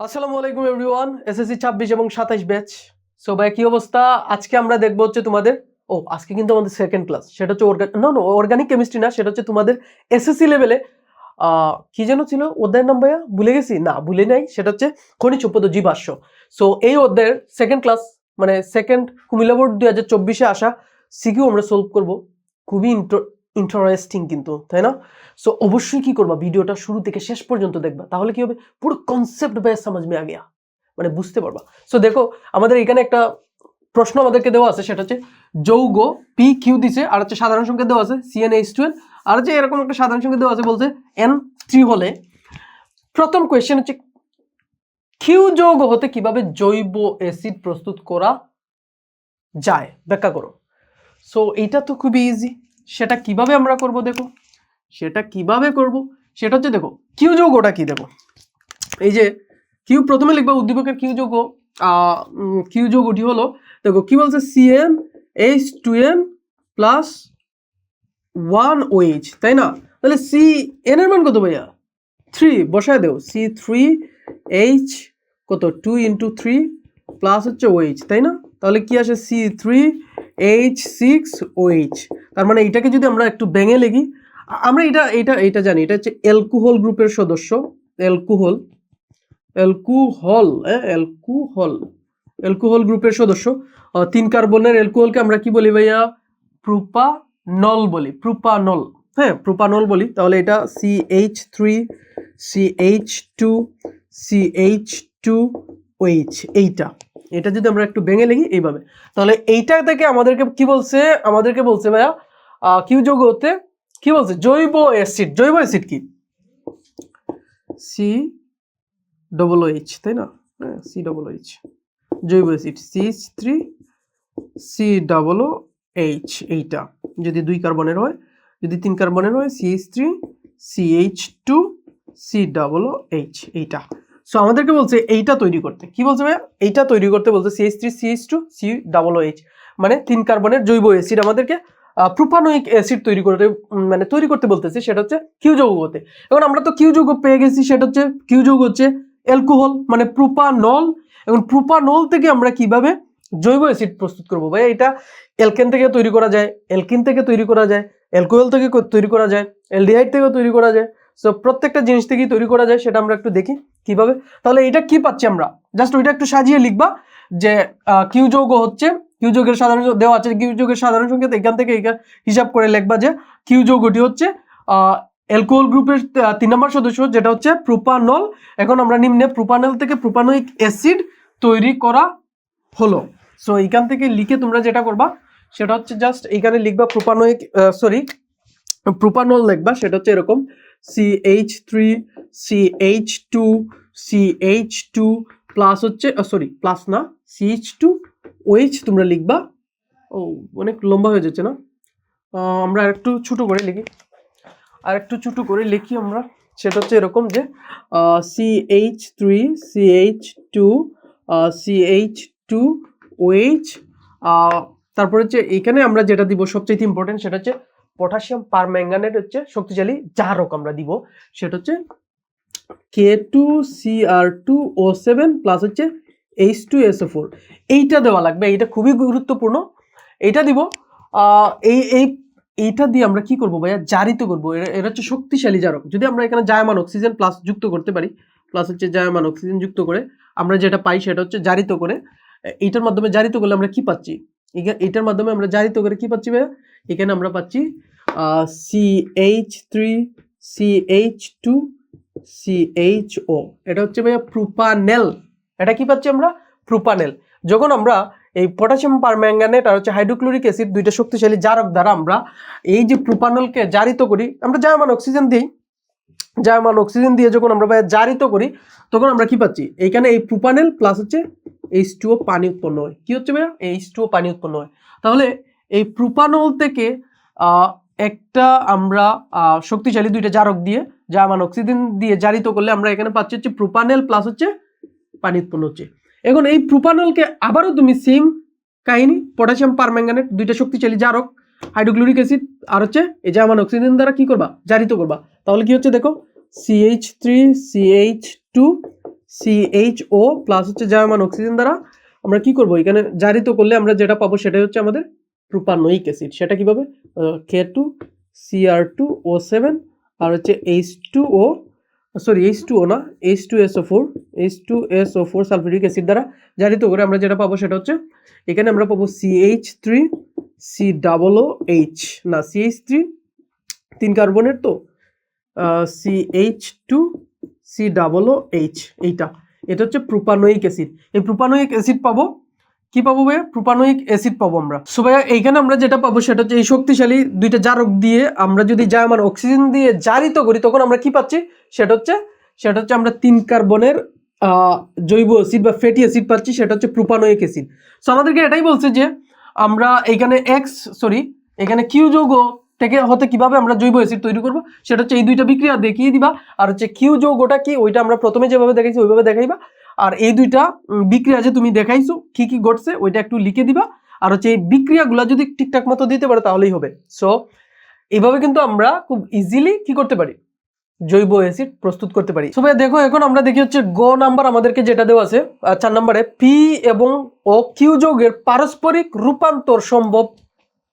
আসসালামু আলাইকুম everyone, SSC ছাব্বিশ এবং সাতাইশ ব্যাচ। সো ভাই, কি অবস্থা? আজকে আমরা দেখব হচ্ছে তোমাদের, ও, আজকে কিন্তু আমাদের সেকেন্ড ক্লাস সেটা হচ্ছে অর্গান না না অর্গানিক কেমিস্ট্রি না, সেটা হচ্ছে তোমাদের এসএসসি লেভেলে কি যেন ছিল অধ্যায়ের নাম, ভাইয়া? ভুলে গেছি? না, ভুলে নাই। সেটা হচ্ছে খনিজ সম্পদ ও জীবাশ্ম। সো এই অধ্যায়ের সেকেন্ড ক্লাস মানে সেকেন্ড কুমিল্লা বোর্ড দুই হাজার চব্বিশে আসা সিকিউ আমরা সলভ করব। খুবই ইন্টারেস্টিং কিন্তু, তাই না? সো অবশ্যই কি করবা? ভিডিওটা শুরু থেকে শেষ পর্যন্ত দেখবা। তাহলে কি হবে? পুরো কনসেপ্ট বেশ সমাজ মে আ। মানে বুঝতে পারবা। সো দেখো, আমাদের এখানে একটা প্রশ্ন আমাদেরকে দেওয়া আছে, সেটা হচ্ছে যৌগ পি কিউ দিছে, আর হচ্ছে সাধারণ সংখ্যা দেওয়া আছে সিএন এইচ আর হচ্ছে এরকম একটা সাধারণ সংখ্যা দেওয়া আছে, বলছে এন থ্রি হলে প্রথম কোয়েশ্চেন হচ্ছে কিউ যৌগ হতে কীভাবে জৈব অ্যাসিড প্রস্তুত করা যায়? ব্যাখ্যা করো। সো এইটা তো খুবই ইজি সেটা কীভাবে আমরা করব দেখো? সেটা কীভাবে করব? সেটা হচ্ছে দেখো কিউ যোগ ওটা কি দেখো? এই যে কিউ প্রথমে লিখবা উদ্দীপকের কিউ যৌগ কিউ যোগ ওটি হলো, দেখো কি বলছে C n H two M plus one O H তাই না? তাহলে সি এন এর মান কত ভাইয়া? থ্রি বসায় দেও সি থ্রি এইচ কত? টু ইন্টু থ্রি প্লাস হচ্ছে ওএইচ তাই না? তাহলে কি আসে C three H six O H তার মানে এইটাকে যদি আমরা একটু ভেঙে লেগি আমরা এটা এটা এটা জানি, এটা হচ্ছে অ্যালকোহল গ্রুপের সদস্য অ্যালকোহল অ্যালকোহল হ্যাঁ অ্যালকোহল অ্যালকোহল গ্রুপের সদস্য। তিন কার্বনের অ্যালকোহলকে আমরা কি বলি ভাইয়া? প্রুপানল বলি, প্রুপানল হ্যাঁ প্রুপানল বলি। তাহলে এটা C H three C H two C H two O H এইটা। এটা যদি আমরা একটু ভেঙে লিখি, এইভাবে। তাহলে এইটা থেকে আমাদেরকে কি বলছে? আমাদেরকে বলছে ভাইয়া কিউ যোগ হতে কি বলছে? জৈব অ্যাসিড জৈব অ্যাসিড কি? সি ডবল এইচ তাই না? সি ডবল এইচ জৈব acid C three C double H এইটা। যদি দুই কার্বনের হয়, যদি তিন কার্বনের হয় C H three C H two C double H এইটা। সো আমাদেরকে বলছে এইটা তৈরি করতে। কি বলছে ভাই এইটা তৈরি করতে বলছে C H three C H two C double H মানে তিন কার্বনের জৈব অ্যাসিড আমাদেরকে প্রোপানোয়িক অ্যাসিড তৈরি করতে মানে তৈরি করতে বলতেছে, সেটা হচ্ছে কিউ যৌগ হতে। এখন আমরা তো কিউ যৌগ পেয়ে গেছি, সেটা হচ্ছে কিউ যৌগ হচ্ছে অ্যালকোহল মানে প্রোপানল এখন প্রোপানল থেকে আমরা কীভাবে জৈব অ্যাসিড প্রস্তুত করব ভাই এটা অ্যালকেন থেকে তৈরি করা যায় অ্যালকিন থেকে তৈরি করা যায় অ্যালকোহল থেকে তৈরি করা যায় অ্যালডিহাইড থেকে তৈরি করা যায়। সো প্রত্যেকটা জিনিস থেকেই তৈরি করা যায়, সেটা আমরা একটু দেখি। কীভাবে? তাহলে এটা কি পাচ্ছি আমরা? জাস্ট ওইটা একটু সাজিয়ে লিখবা যে কিউ যৌগ হচ্ছে কিউ যৌগের সাধারণ দেওয়া আছে কিউ যৌগের সাধারণ সংখ্যা এখান থেকে এখান- হিসাব করে লিখবা যে কিউ যৌগটি হচ্ছে অ্যালকোহল গ্রুপের তিন নম্বর সদস্য, যেটা হচ্ছে প্রোপানল এখন আমরা নিম্নে প্রোপানল থেকে প্রোপানোয়িক অ্যাসিড তৈরি করা হলো। সো এইখান থেকে লিখে তোমরা যেটা করবা, সেটা হচ্ছে জাস্ট এইখানে লিখবা প্রোপানোয়িক সরি প্রোপানল লিখবা, সেটা হচ্ছে এরকম C H three C H two H two plus হচ্ছে সরি প্লাস না এইচ টু ওইচ তোমরা লিখবা। ও, অনেক লম্বা হয়ে যাচ্ছে না? আমরা আরেকটু ছোট করে লিখি। আর একটু ছোট করে লিখি আমরা। সেটা হচ্ছে এরকম যে H three H two H two O H তারপর হচ্ছে এখানে আমরা যেটা দিব সবচেয়ে ইম্পর্টেন্ট সেটা হচ্ছে পটাশিয়াম পারম্যাঙ্গানেট হচ্ছে শক্তিশালী জারক আমরা দিব। সেটা হচ্ছে K two C R two O seven plus হচ্ছে এইচ টু এস ফোর এইটা দেওয়া লাগবে, এইটা খুবই গুরুত্বপূর্ণ। এইটা দিব এই এই, এইটা দিয়ে আমরা কি করব ভাইয়া? জারিত করব। এরা হচ্ছে শক্তিশালী জারক। যদি আমরা এখানে জায়মান অক্সিজেন প্লাস যুক্ত করতে পারি প্লাস হচ্ছে জায়মান অক্সিজেন যুক্ত করে আমরা যেটা পাই সেটা হচ্ছে জারিত করে এইটার মাধ্যমে জারিত করলে আমরা কি পাচ্ছি? এইটার মাধ্যমে আমরা জারিত করে কি পাচ্ছি ভাইয়া? এখানে আমরা পাচ্ছি C H three C H two C H O এটা হচ্ছে ভাইয়া প্রুপানেল এটা কি পাচ্ছি আমরা? প্রুপানেল যখন আমরা এই পটাশিয়াম পারম্যাঙ্গানেট আর হচ্ছে হাইড্রোক্লোরিক অ্যাসিড দুইটা শক্তিশালী জারক দ্বারা আমরা এই যে প্রোপানলকে জারিত করি, আমরা জায়মান অক্সিজেন দিই। জায়মান অক্সিজেন দিয়ে যখন আমরা ভাইয়া জারিত করি, তখন আমরা কি পাচ্ছি? এইখানে এই প্রোপানেল প্লাস হচ্ছে এইচ টুও পানি উৎপন্ন হয়। কি হচ্ছে ভাইয়া? এইচ টুও পানি উৎপন্ন হয়। তাহলে এই প্রোপানল থেকে একটা আমরা শক্তিশালী দুইটা জারক দিয়ে জার্মান অক্সিজেন দিয়ে জারিত করলে আমরা এখানে পাচ্ছি হচ্ছে প্রোপানেল প্লাস হচ্ছে পানি উৎপন্ন হচ্ছে। এখন এই প্রোপানলকে আবারও তুমি সেম কাহিনী পটাশিয়াম পারম্যাঙ্গানেট দুইটা শক্তিশালী জারক হাইড্রোক্লোরিক অ্যাসিড আর হচ্ছে এই জার্মান অক্সিজেন দ্বারা কি করবা? জারিত করবা। তাহলে কি হচ্ছে দেখো? C H three C H two C H O plus হচ্ছে জায়মান অক্সিজেন দ্বারা আমরা কি করব? এখানে জারিত করলে আমরা যেটা পাবো সেটাই হচ্ছে আমাদের প্রোপানোয়িক অ্যাসিড সেটা কীভাবে? K two C R two O seven আর হচ্ছে H two O sorry H two O না H two S O four H two S O four sulphuric acid দ্বারা জারিত করে আমরা যেটা পাবো সেটা হচ্ছে এখানে আমরা পাবো H three C double O H না এইচ থ্রি তিন কার্বনের তো C H two C double O H এইটা। এটা হচ্ছে প্রোপানোয়িক অ্যাসিড এই প্রোপানোয়িক অ্যাসিড পাবো কি পাবো ভাইয়া? প্রোপানোয়িক অ্যাসিড পাবো আমরা। সো ভাইয়া, এইখানে আমরা যেটা পাবো সেটা হচ্ছে এই শক্তিশালী দুইটা জারক দিয়ে আমরা যদি জায়মান অক্সিজেন দিয়ে জারিত করি, তখন আমরা কি পাচ্ছি? সেটা হচ্ছে সেটা হচ্ছে আমরা তিন কার্বনের জৈব অ্যাসিড বা ফ্যাটি অ্যাসিড পাচ্ছি, সেটা হচ্ছে প্রোপানোয়িক অ্যাসিড। সো আমাদেরকে এটাই বলছে যে, আমরা এইখানে এক্স সরি এখানে কিউ যৌগ থেকে হতে কীভাবে আমরা জৈব অ্যাসিড তৈরি করব, সেটা হচ্ছে এই দুইটা বিক্রিয়া দেখিয়ে দিবা। আর হচ্ছে কিউ যৌগটা কি, ওইটা আমরা প্রথমে যেভাবে দেখাইছি ওইভাবে দেখাইবা। আর এই দুইটা বিক্রিয়া যে তুমি দেখাইছো, কি কি ঘটছে, ওইটা একটু লিখে দিবা। আর হচ্ছে এই বিক্রিয়াগুলো যদি ঠিকঠাক মতো দিতে পারো, তাহলেই হবে। সো এইভাবে কিন্তু আমরা খুব ইজিলি কি করতে পারি? জৈব অ্যাসিড প্রস্তুত করতে পারি। সবাই দেখো, এখন আমরা দেখি হচ্ছে গ নাম্বার আমাদেরকে যেটা দেওয়া আছে চার নাম্বারে পি এবং ও কিউ যৌগের পারস্পরিক রূপান্তর সম্ভব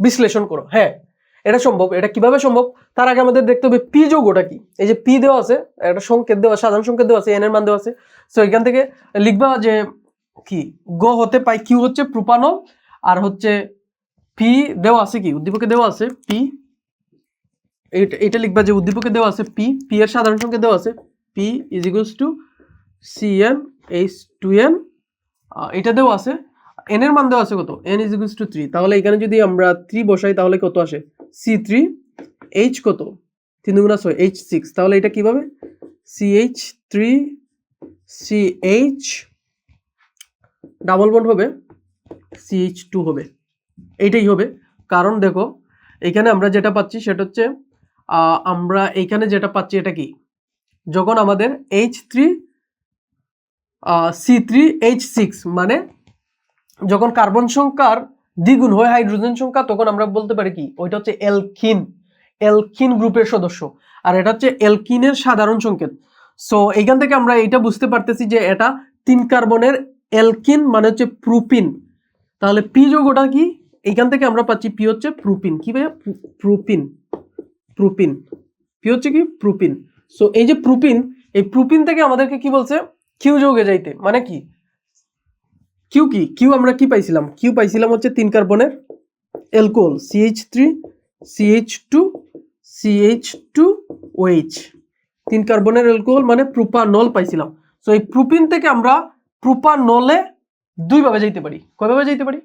বিশ্লেষণ করো। হ্যাঁ এটা সম্ভব, এটা কীভাবে সম্ভব? তার আগে আমাদের দেখতে হবে পি যৌগটা কি? এই যে পি দেওয়া আছে, একটা সংকেত দেওয়া সাধারণ সংকেত দেওয়া আছে, এন এর মান দেওয়া আছে। সো এখান থেকে লিখবা যে কি? গ হতে পাই, কিউ হচ্ছে প্রোপানল, আর হচ্ছে পি দেওয়া আছে কি? উদ্দীপকে দেওয়া আছে পি। এটা লিখবা যে উদ্দীপকে দেওয়া আছে পি পি এর সাধারণ সংখ্যা দেওয়া আছে, P is equals to C N H two N এটা দেওয়া আছে। এন এর মান দেওয়া আছে কত? N is equals to three তাহলে এখানে যদি আমরা থ্রি বসাই, তাহলে কত আসে? সি থ্রি এইচ কত? তিন দুগুণা ছয়। এইচ সিক্স তাহলে এটা কীভাবে? C H three C H double bond হবে। সি এইচ টু হবে। এইটাই হবে। কারণ দেখো, এখানে আমরা যেটা পাচ্ছি সেটা হচ্ছে আমরা এইখানে যেটা পাচ্ছি এটা কি? যখন আমাদের H three C three H six মানে যখন কার্বন সংখ্যার দ্বিগুণ হয় হাইড্রোজেন সংখ্যা, তখন আমরা বলতে পারি কি? ওইটা হচ্ছে এলকিন এলকিন গ্রুপের সদস্য। আর এটা হচ্ছে এলকিনের সাধারণ সংকেত। সো এইখান থেকে আমরা এটা বুঝতে পারতেছি যে এটা তিন কার্বনের এলকিন মানে হচ্ছে প্রুপিন। তাহলে পি যৌগটা কি? এইখান থেকে আমরা পাচ্ছি পি হচ্ছে প্রুপিন। কি ভাইয়া? প্রুপিন। প্রুপিন। পি হচ্ছে কি? প্রুপিন। সো এই যে প্রুপিন, এই প্রুপিন থেকে আমাদেরকে কি বলছে? কিউ যোগে যাইতে। মানে কি? কিউ কি? কিউ আমরা কি পাইছিলাম? কিউ পাইছিলাম হচ্ছে তিন কার্বনের alcohol C H three C H two C H two O H তিন কার্বনের অ্যালকোহল মানে প্রোপানল পাইছিলাম। সো এই প্রুপিন থেকে আমরা প্রোপানলে দুইভাবে যাইতে পারি। কয়ভাবে যাইতে পারি?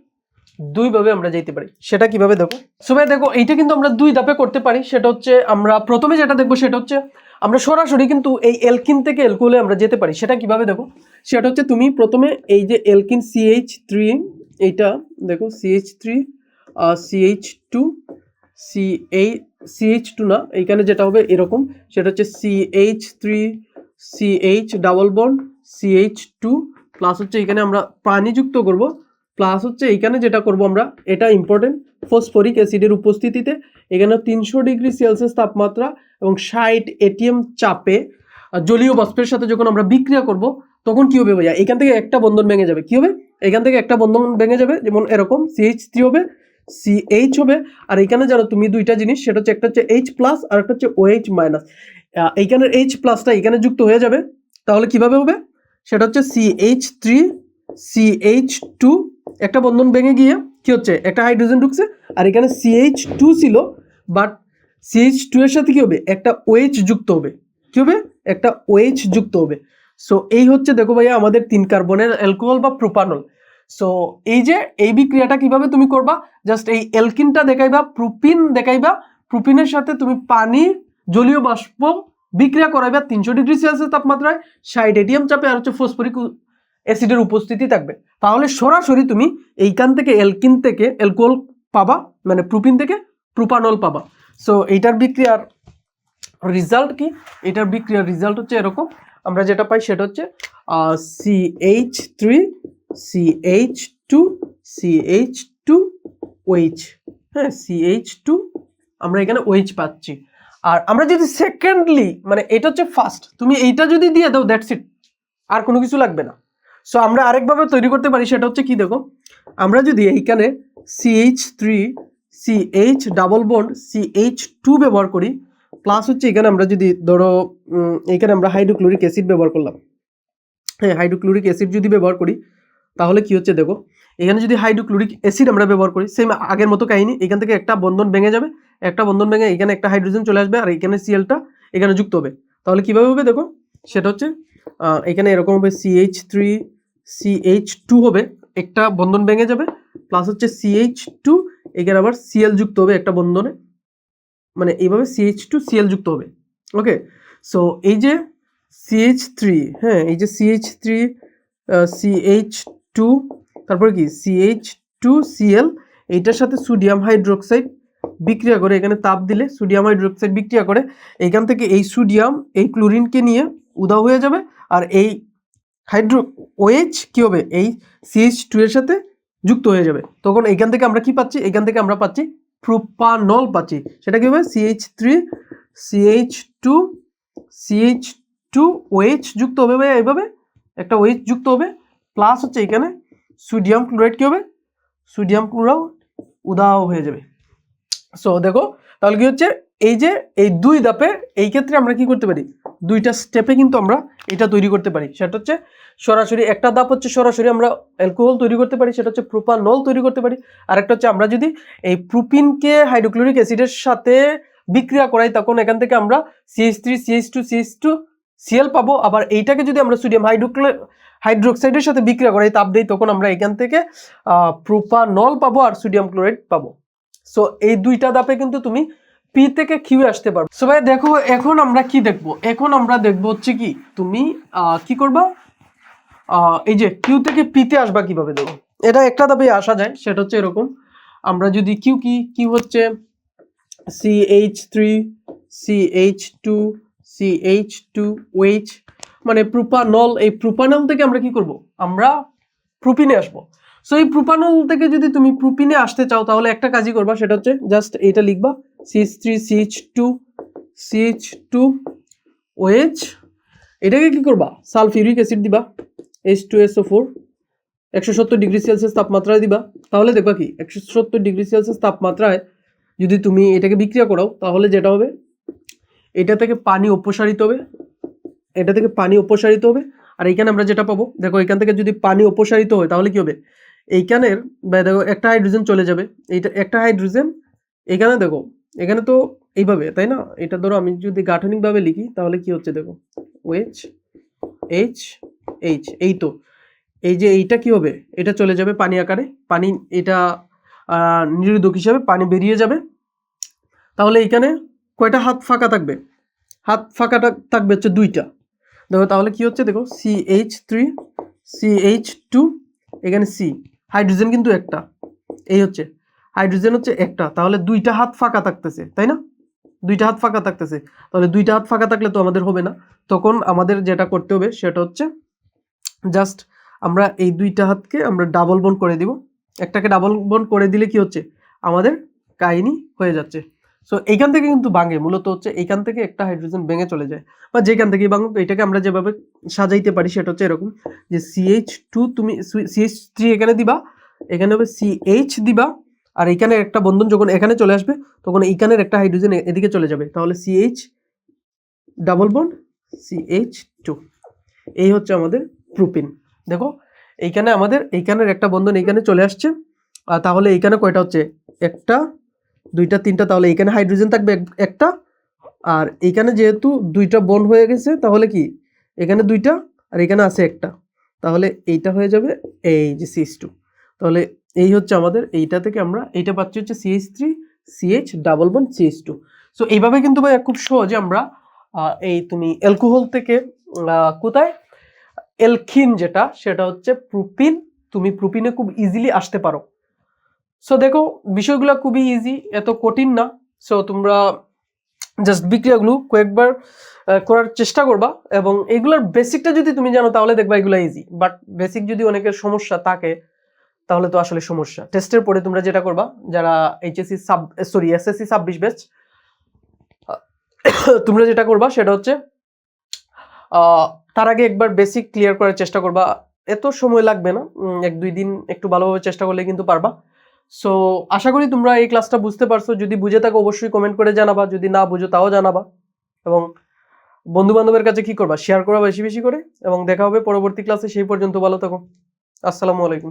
দুইভাবে আমরা যাইতে পারি। সেটা কীভাবে দেখো? সবাই দেখো, এইটা কিন্তু আমরা দুই ধাপে করতে পারি। সেটা হচ্ছে আমরা প্রথমে যেটা দেখব সেটা হচ্ছে আমরা সরাসরি কিন্তু এই এলকিন থেকে এলকুলে আমরা যেতে পারি। সেটা কীভাবে দেখো? সেটা হচ্ছে তুমি প্রথমে এই যে এলকিন সিএইচ থ্রি এইটা দেখো C H three C H two C এই সিএইচ টু না, এইখানে যেটা হবে এরকম। সেটা হচ্ছে C H three C H double bond C H two plus হচ্ছে এখানে আমরা পানি যুক্ত করব। প্লাস হচ্ছে এইখানে যেটা করব আমরা, এটা ইম্পর্টেন্ট ফসফরিক অ্যাসিডের উপস্থিতিতে এখানে তিনশো ডিগ্রি সেলসিয়াস তাপমাত্রা এবং ষাট এটিএম চাপে জলীয় বাষ্পের সাথে যখন আমরা বিক্রিয়া করব, তখন কি হবে ভাইয়া? এখান থেকে একটা বন্ধন ভেঙে যাবে। কি হবে? এখান থেকে একটা বন্ধন ভেঙে যাবে, যেমন এরকম সিএইচ থ্রি হবে সিএইচ হবে, আর এখানে জানো তুমি দুইটা জিনিস, সেটা হচ্ছে একটা হচ্ছে এইচ প্লাস আর একটা হচ্ছে ওএইচ মাইনাস এইখানের এইচ প্লাসটা এখানে যুক্ত হয়ে যাবে, তাহলে কীভাবে হবে? সেটা হচ্ছে সিএইচ থ্রি সিএইচ টু একটা বন্ধন ভেঙে গিয়ে কি হচ্ছে? একটা হাইড্রোজেন ঢুকছে, আর এখানে সিএইচ টু ছিল বাট সিএইচ টু এর সাথে কি হবে? একটা ওএইচ যুক্ত হবে। কি হবে? একটা ওএইচ যুক্ত হবে। সো এই হচ্ছে দেখো ভাইয়া আমাদের তিন কার্বনের অ্যালকোহল বা প্রোপানল সো এই যে এই বিক্রিয়াটা কীভাবে তুমি করবা? জাস্ট এই এলকিনটা দেখাইবা প্রুপিন দেখাইবা প্রুপিনের সাথে তুমি পানি, জলীয় বাষ্প বিক্রিয়া করাইবা তিনশো ডিগ্রি সেলসিয়াস তাপমাত্রায়, ষাট এটিএম চাপে, আর হচ্ছে ফসফরিক অ্যাসিডের উপস্থিতি থাকবে। তাহলে সরাসরি তুমি এইখান থেকে এলকিন থেকে অ্যালকোহল পাবা মানে প্রুপিন থেকে প্রোপানল পাবা। সো এইটার বিক্রিয়ার রেজাল্ট কি? এটার বিক্রিয়ার রেজাল্ট হচ্ছে এরকম। আমরা যেটা পাই সেটা হচ্ছে C H three C H two C H two O H হ্যাঁ সি এইচ টু আমরা এখানে ওইচ পাচ্ছি। আর আমরা যদি সেকেন্ডলি মানে এটা হচ্ছে ফার্স্ট তুমি এইটা যদি দিয়ে দাও দ্যাটস ইট আর কোনো কিছু লাগবে না। সো আমরা আরেকভাবে তৈরি করতে পারি, সেটা হচ্ছে কি দেখো? আমরা যদি এইখানে C H three C H double bond C H two ব্যবহার করি প্লাস হচ্ছে এখানে আমরা যদি ধরো এখানে আমরা হাইড্রোক্লোরিক অ্যাসিড ব্যবহার করলাম। হ্যাঁ হাইড্রোক্লোরিক অ্যাসিড যদি ব্যবহার করি, তাহলে কি হচ্ছে দেখো? এখানে যদি হাইড্রোক্লোরিক অ্যাসিড আমরা ব্যবহার করি সেম আগের মতো কাহিনী, এখান থেকে একটা বন্ধন ভেঙে যাবে, একটা বন্ধন ভেঙে এখানে একটা হাইড্রোজেন চলে আসবে, আর এখানে সিএলটা এখানে যুক্ত হবে। তাহলে কীভাবে হবে দেখো? সেটা হচ্ছে এখানে এরকম হবে সিএইচ থ্রি সিএইচ টু হবে, একটা বন্ধন ভেঙে যাবে প্লাস হচ্ছে সিএইচ টু এখানে আবার সিএল যুক্ত হবে একটা বন্ধনে মানে এইভাবে সিএইচ টু সিএল যুক্ত হবে ওকে সো এই যে সিএইচ থ্রি হ্যাঁ এই যে সিএইচ থ্রি সিএইচ টু তারপরে কি? সিএইচ টু সিএল এইটার সাথে সোডিয়াম হাইড্রোক্সাইড বিক্রিয়া করে, এখানে তাপ দিলে সোডিয়াম হাইড্রোক্সাইড বিক্রিয়া করে, এইখান থেকে এই সোডিয়াম এই ক্লোরিনকে নিয়ে উদাও হয়ে যাবে। আর এই হাইড্রো ওএইচ কি হবে? এই সিএইচ টু এর সাথে যুক্ত হয়ে যাবে। তখন এখান থেকে আমরা কি পাচ্ছি? এখান থেকে আমরা পাচ্ছি প্রোপানল পাচ্ছি। সেটা কি হবে? C H three C H two C H two O H যুক্ত হবে ভাইয়া এইভাবে। একটা ওএইচ যুক্ত হবে। প্লাস হচ্ছে এখানে সোডিয়াম ক্লোরাইড কি হবে? সোডিয়াম ক্লোরাইড উদাহ হয়ে যাবে। সো দেখো, তাহলে কি হচ্ছে? এই যে এই দুই ধাপে এই ক্ষেত্রে আমরা কি করতে পারি? দুইটা স্টেপে কিন্তু আমরা এটা তৈরি করতে পারি। সেটা হচ্ছে সরাসরি একটা ধাপ হচ্ছে সরাসরি আমরা অ্যালকোহল তৈরি করতে পারি, সেটা হচ্ছে প্রোপানল তৈরি করতে পারি। আরেকটা হচ্ছে আমরা যদি এই প্রোপিনকে হাইড্রোক্লোরিক অ্যাসিডের সাথে বিক্রিয়া করাই, তখন এখান থেকে আমরা C H three C H two C H two C L পাবো। আবার এইটাকে যদি আমরা সোডিয়াম হাইড্রোক্লো হাইড্রোক্সাইডের সাথে বিক্রিয়া করাই, তাপ দিই, তখন আমরা এখান থেকে প্রোপানল পাবো আর সোডিয়াম ক্লোরাইড পাবো। সো এই দুইটা ধাপে কিন্তু তুমি পি থেকে কিউ আসতে পারবে। সো ভাই, দেখো, এখন আমরা কি দেখব? এখন আমরা দেখব হচ্ছে কি, তুমি কি করবা? এই যে কিউ থেকে পিতে আসবা কীভাবে দেখো? এটা একটা ধাপে আসা যায়, সেটা হচ্ছে এরকম। আমরা যদি কিউ কি কিউ হচ্ছে C H three C H two C H two O H মানে প্রোপানল, এই প্রোপানল থেকে আমরা কি করব? আমরা প্রোপিনে আসব। সো এই প্রোপানল থেকে যদি তুমি প্রুপিনে আসতে চাও, তাহলে একটা কাজই করবা, সেটা হচ্ছে জাস্ট এটা লিখবা C H three C H two C H two O H এটাকে কি করবা? সালফিউরিক অ্যাসিড দিবা H two S O four একশো সত্তর ডিগ্রি সেলসিয়াস তাপমাত্রায় দিবা, তাহলে দেখবা কি, একশো সত্তর ডিগ্রি সেলসিয়াস তাপমাত্রায় যদি তুমি এটাকে বিক্রিয়া করাও, তাহলে যেটা হবে, এটা থেকে পানি অপসারিত হবে, এটা থেকে পানি অপসারিত হবে, আর এখানে আমরা যেটা পাবো, দেখো, এখান থেকে যদি পানি অপসারিত হয়, তাহলে কি হবে? এইখানের দেখো, একটা হাইড্রোজেন চলে যাবে। এইটা, একটা হাইড্রোজেন এখানে দেখো, এখানে তো এইভাবে, তাই না? এটা ধরো আমি যদি গাঠনিকভাবে লিখি, তাহলে কি হচ্ছে দেখো? ওয়েচ এইচ এইচ এই তো। এই যে এইটা কি হবে? এটা চলে যাবে পানি আকারে, পানি এটা নিরোধক হিসাবে পানি বেরিয়ে যাবে। তাহলে এইখানে কয়টা হাত ফাঁকা থাকবে? হাত ফাঁকাটা থাকবে হচ্ছে দুইটা। দেখো, তাহলে কি হচ্ছে দেখো? C H three C H two এখানে সি হাইড্রোজেন কিন্তু একটা। এই হচ্ছে হাইড্রোজেন হচ্ছে একটা, তাহলে দুইটা হাত ফাঁকা থাকতেছে, তাই না? দুইটা হাত ফাঁকা থাকতেছে, তাহলে দুইটা হাত ফাঁকা থাকলে তো আমাদের হবে না। তখন আমাদের যেটা করতে হবে সেটা হচ্ছে জাস্ট আমরা এই দুইটা হাতকে আমরা ডাবল বন করে দিব। একটাকে ডাবল বন করে দিলে কি হচ্ছে? আমাদের কাহিনী হয়ে যাচ্ছে। সো এইখান থেকে কিন্তু ভাঙে। মূলত হচ্ছে এইখান থেকে একটা হাইড্রোজেন ভেঙে চলে যায়। বা যেখান থেকে ভাঙুক, এটাকে আমরা যেভাবে সাজাইতে পারি সেটা হচ্ছে এরকম যে সিএইচ টু তুমি সিএইচ থ্রি এখানে দিবা, এখানে হবে সিএইচ দিবা, আর এখানে একটা বন্ধন যখন এখানে চলে আসবে, তখন এইখানের একটা হাইড্রোজেন এদিকে চলে যাবে। তাহলে C H double bond C H two এই হচ্ছে আমাদের প্রোপিন দেখো, এইখানে আমাদের, এইখানের একটা বন্ধন এইখানে চলে আসছে। আর তাহলে এইখানে কয়টা হচ্ছে? একটা দুইটা, তিনটা, তাহলে এইখানে হাইড্রোজেন থাকবে একটা। আর এইখানে যেহেতু দুইটা বন্ড হয়ে গেছে, তাহলে কি? এখানে দুইটা আর এখানে আছে একটা। তাহলে এইটা হয়ে যাবে এই যে সিএইচ টু তাহলে এই হচ্ছে আমাদের, এইটা থেকে আমরা, এইটা পাচ্ছি হচ্ছে C H three C H double bond C H two so এইভাবে কিন্তু ভাই খুব সহজে আমরা এই তুমি অ্যালকোহল থেকে কোথায়? এলখিন যেটা, সেটা হচ্ছে প্রোপিন তুমি প্রোপিনে খুব ইজিলি আসতে পারো। সো দেখো, বিষয়গুলো খুবই ইজি এত কঠিন না। সো তোমরা জাস্ট বিক্রিয়াগুলো কয়েকবার করার চেষ্টা করবা এবং এগুলোর বেসিকটা যদি তুমি জানো, তাহলে দেখবা এগুলো ইজি বাট বেসিক যদি অনেকের সমস্যা থাকে, তাহলে তো আসলে সমস্যা। টেস্টের পরে তোমরা যেটা করবা, যারা এইচএসসি সাব সরি এসএসসি ছাব্বিশ ব্যাচ তোমরা যেটা করবা, সেটা হচ্ছে তার আগে একবার বেসিক ক্লিয়ার করার চেষ্টা করবা। এত সময় লাগবে না এক দুই দিন একটু ভালোভাবে চেষ্টা করলে কিন্তু পারবা। সো আশা করি তোমরা এই ক্লাসটা বুঝতে পারছ। যদি বুঝে থাকো, অবশ্যই কমেন্ট করে জানাবা। যদি না বুঝো, তাও জানাবা। এবং বন্ধু বান্ধবের কাছে কি করবা? শেয়ার করবা বেশি বেশি করে। এবং দেখা হবে পরবর্তী ক্লাসে সেই পর্যন্ত ভালো থাকো। আসসালামু আলাইকুম।